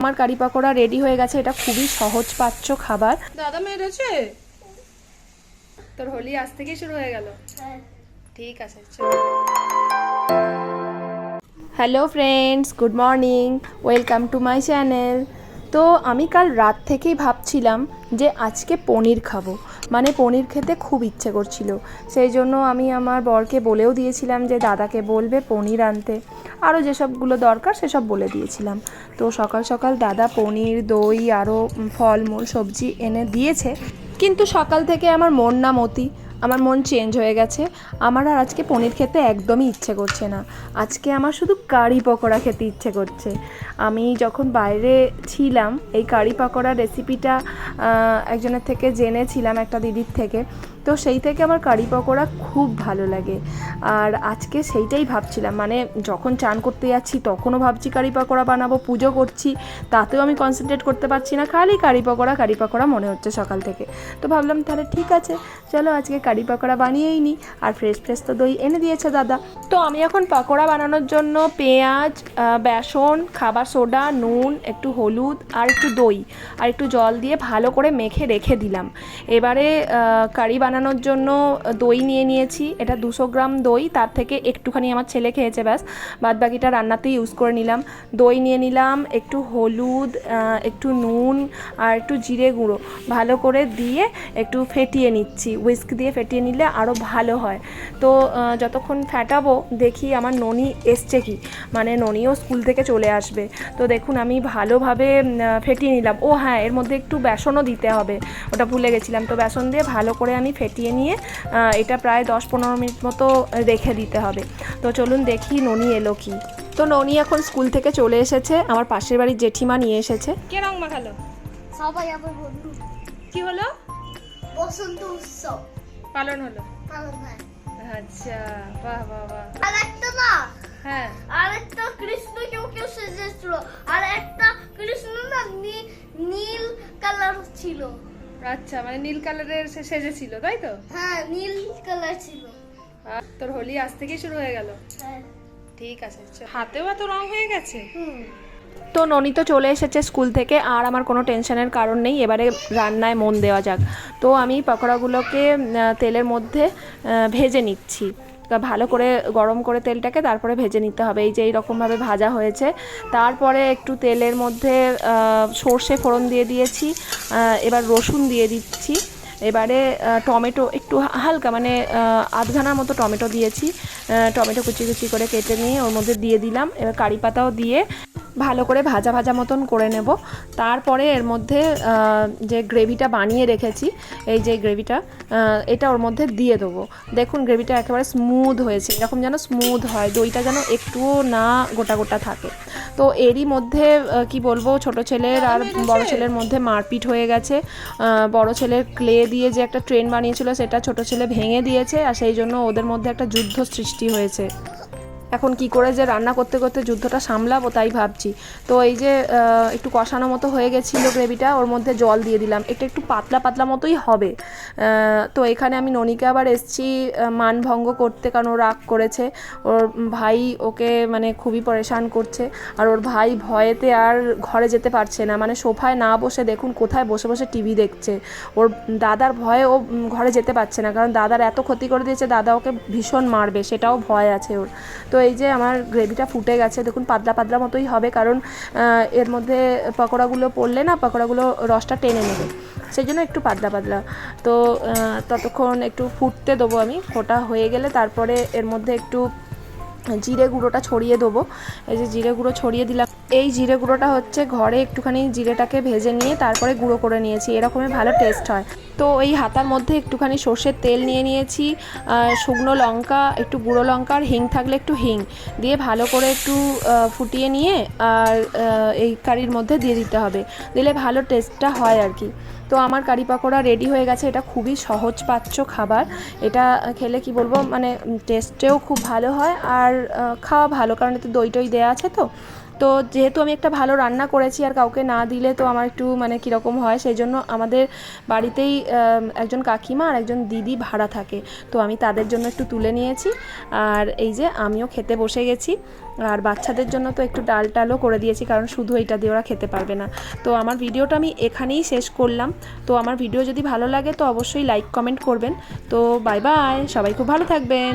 আমার কারি পাকোড়া রেডি হয়ে গেছে এটা খুবই সহজ পাচ্ছ খাবার। দাদা মেরেছে? তোর হোলি আজ থেকেই শুরু হয়ে গেল। ঠিক আছে hello friends good morning welcome to my channel তো আমি কাল রাত থেকেই ভাবছিলাম যে আজকে পনির খাব। মানে পনির খেতে খুব ইচ্ছে করছিল। সেই জন্য আমি আমার বরকে বলেও দিয়েছিলাম যে দাদাকে বলবে পনির আনতে। আরও যেসবগুলো দরকার সেসব বলে দিয়েছিলাম। তো সকাল সকাল দাদা পনির, দই, আরও ফলমূল, সবজি এনে দিয়েছে। কিন্তু সকাল থেকে আমার মন না মতি। আমার মন চেঞ্জ হয়ে গেছে। আমার আর আজকে পনির খেতে একদমই ইচ্ছে করছে না। আজকে আমার শুধু কারি পকোড়া খেতে ইচ্ছে করছে। আমি যখন বাইরে ছিলাম, এই কারি পকোড়া রেসিপিটা একজনের থেকে জেনেছিলাম, একটা দিদির থেকে। তো সেই থেকে আমার কারি পকোড়া খুব ভালো লাগে। আর আজকে সেইটাই ভাবছিলাম মানে যখন চান করতে যাচ্ছি তখনও ভাবছি কারি পকোড়া বানাবো, পুজো করছি, তাতেও আমি কনসেন্ট্রেট করতে পারছি না, খালি কারি পকোড়া কারি পকোড়া মনে হচ্ছে সকাল থেকে। তো ভাবলাম তাহলে ঠিক আছে, চলো আজকে কারি পকোড়া বানিয়েই নিই আর ফ্রেশ ফ্রেশ তো দই এনে দিয়েছে দাদা। তো আমি এখন পকোড়া বানানোর জন্য পেঁয়াজ বেসন, খাবার সোডা, নুন, একটু হলুদ, আর একটু দই, আর একটু জল দিয়ে ভালো করে মেখে রেখে দিলাম। এবারে কারি কারি বানানোর জন্য দই নিয়ে নিয়েছি। এটা দুশো গ্রাম দই, তার থেকে একটুখানি আমার ছেলে খেয়েছে ব্যাস। বাদ বাকিটা রান্নাতে ইউজ করে নিলাম। দই নিয়ে নিলাম, একটু হলুদ একটু নুন আর একটু জিরে গুঁড়ো। ভালো করে দিয়ে একটু ফেটিয়ে নিচ্ছি। উইস্ক দিয়ে ফেটিয়ে নিলে আরও ভালো হয়। তো যতক্ষণ ফেটাবো, দেখি আমার ননি এসছে কি? মানে ননিও স্কুল থেকে চলে আসবে। তো দেখুন, আমি ভালোভাবে ফেটিয়ে নিলাম। ও হ্যাঁ এর মধ্যে একটু বেসনও দিতে হবে। ওটা ভুলে গেছিলাম। তো বেসন দিয়ে ভালো করে আমি ফেটিয়ে নিয়ে এটা প্রায় দশ পনেরো মিনিট মতো রেখে দিতে হবে। তো চলুন দেখি ননি এলো কি। তো ননি এখন স্কুল থেকে চলে এসেছে আমার পাশের বাড়ির জেঠিমা নিয়ে এসেছে। কে রং মাখালো? সবাই আমার বন্ধু। কি হলো? বসন্ত উৎসব। পালন হলো? পালন হয়। আচ্ছা বাহ বাহ বাহ। আর একটা না হ্যাঁ। আর একটা কৃষ্ণ কেউ কেউ সেজেছিল। আর একটা কৃষ্ণ না নীল কালার ছিল। আচ্ছা মানে নীল কালারের সে সেজেছিল তাই তো? হ্যাঁ নীল কালার ছিল। আর তোর হোলি আজ থেকেই শুরু হয়ে গেল? হ্যাঁ। ঠিক আছে। হাতেও এত রং হয়ে গেছে? হুম। তো ননি তো চলে এসেছে স্কুল থেকে আর আমার কোনো টেনশনের কারণ নেই এবারে রান্নায় মন দেওয়া যাক। তো আমি পকোড়াগুলোকে তেলের মধ্যে ভেজে নিচ্ছি। তা ভালো করে গরম করে তেলটাকে তারপরে ভেজে নিতে হবে। এই যে এইরকমভাবে ভাজা হয়েছে। তারপরে একটু তেলের মধ্যে সর্ষে ফোড়ন দিয়ে দিয়েছি এবার রসুন দিয়ে দিচ্ছি। এবারে টমেটো একটু হালকা মানে আধঘানার মতো টমেটো দিয়েছি। টমেটো কুচি কুচি করে কেটে নিয়ে ওর মধ্যে দিয়ে দিলাম। এবার কারি পাতাও দিয়ে ভালো করে ভাজা ভাজা মতন করে নেব। তারপরে এর মধ্যে যে গ্রেভিটা বানিয়ে রেখেছি এই যে গ্রেভিটা এটা ওর মধ্যে দিয়ে দেবো। দেখুন গ্রেভিটা একেবারে স্মুথ হয়েছে। এরকম যেন স্মুথ হয় দইটা যেন একটুও না গোটা গোটা থাকে। তো এরই মধ্যে কি বলব ছোট ছেলের আর বড় ছেলের মধ্যে মারপিট হয়ে গেছে। বড় ছেলের ক্লে দিয়ে যে একটা ট্রেন বানিয়েছিল সেটা ছোট ছেলে ভেঙে দিয়েছে আর সেই জন্য ওদের মধ্যে একটা যুদ্ধ সৃষ্টি হয়েছে। এখন কি করে যে রান্না করতে করতে যুদ্ধটা সামলাবো তাই ভাবছি। তো এই যে একটু কষানো মতো হয়ে গেছিল গ্রেভিটা ওর মধ্যে জল দিয়ে দিলাম। এটা একটু পাতলা পাতলা মতোই হবে। তো এখানে আমি ননিকে আবার এসছি মানভঙ্গ করতে কারণ ও রাগ করেছে। ওর ভাই ওকে মানে খুবই পরেশান করছে আর ওর ভাই ভয়েতে আর ঘরে যেতে পারছে না। মানে সোফায় না বসে দেখুন কোথায় বসে বসে টিভি দেখছে। ওর দাদার ভয়ে ও ঘরে যেতে পারছে না কারণ দাদার এত ক্ষতি করে দিয়েছে, দাদা ওকে ভীষণ মারবে, সেটাও ভয় আছে ওর। তো এই যে আমার গ্রেভিটা ফুটে গেছে, দেখুন পাতলা পাতলা মতোই হবে কারণ এর মধ্যে পকোড়াগুলো পড়লে না পকোড়াগুলো রসটা টেনে নেবে। সেই জন্য একটু পাতলা পাতলা। তো ততক্ষণ একটু ফুটতে দেবো আমি, ফোটা হয়ে গেলে তারপরে এর মধ্যে একটু জিরে গুঁড়োটা ছড়িয়ে দেবো। এই যে জিরে গুঁড়ো ছড়িয়ে দিলাম। এই জিরে গুঁড়োটা হচ্ছে ঘরে একটুখানি জিরেটাকে ভেজে নিয়ে তারপরে গুঁড়ো করে নিয়েছি, এরকমই ভালো টেস্ট হয়। তো এই হাতার মধ্যে একটুখানি সর্ষের তেল নিয়ে নিয়েছি শুকনো লঙ্কা, একটু গুঁড়ো লঙ্কা আর হিং থাকলে একটু হিং দিয়ে ভালো করে একটু ফুটিয়ে নিয়ে আর এই কারির মধ্যে দিয়ে দিতে হবে। দিলে ভালো টেস্টটা হয় আর কি। তো আমার কারি পাকোড়া রেডি হয়ে গেছে। এটা খুবই সহজ পাচ্য খাবার। এটা খেলে কি বলব মানে টেস্টেও খুব ভালো হয় আর খাওয়া ভালো। কারণ এতে দই টই দেওয়া আছে তো। তো যেহেতু আমি একটা ভালো রান্না করেছি আর কাউকে না দিলে তো আমার একটু মানে কীরকম হয় সেই জন্য আমাদের বাড়িতেই একজন কাকিমা আর একজন দিদি ভাড়া থাকে। তো আমি তাদের জন্য একটু তুলে নিয়েছি আর এই যে আমিও খেতে বসে গেছি আর বাচ্চাদের জন্য তো একটু ডাল টালও করে দিয়েছি কারণ শুধু এটা দিয়ে ওরা খেতে পারবে না। তো আমার ভিডিওটা আমি এখানেই শেষ করলাম। তো আমার ভিডিও যদি ভালো লাগে তো অবশ্যই লাইক কমেন্ট করবেন। তো বাই বাই, সবাই খুব ভালো থাকবেন।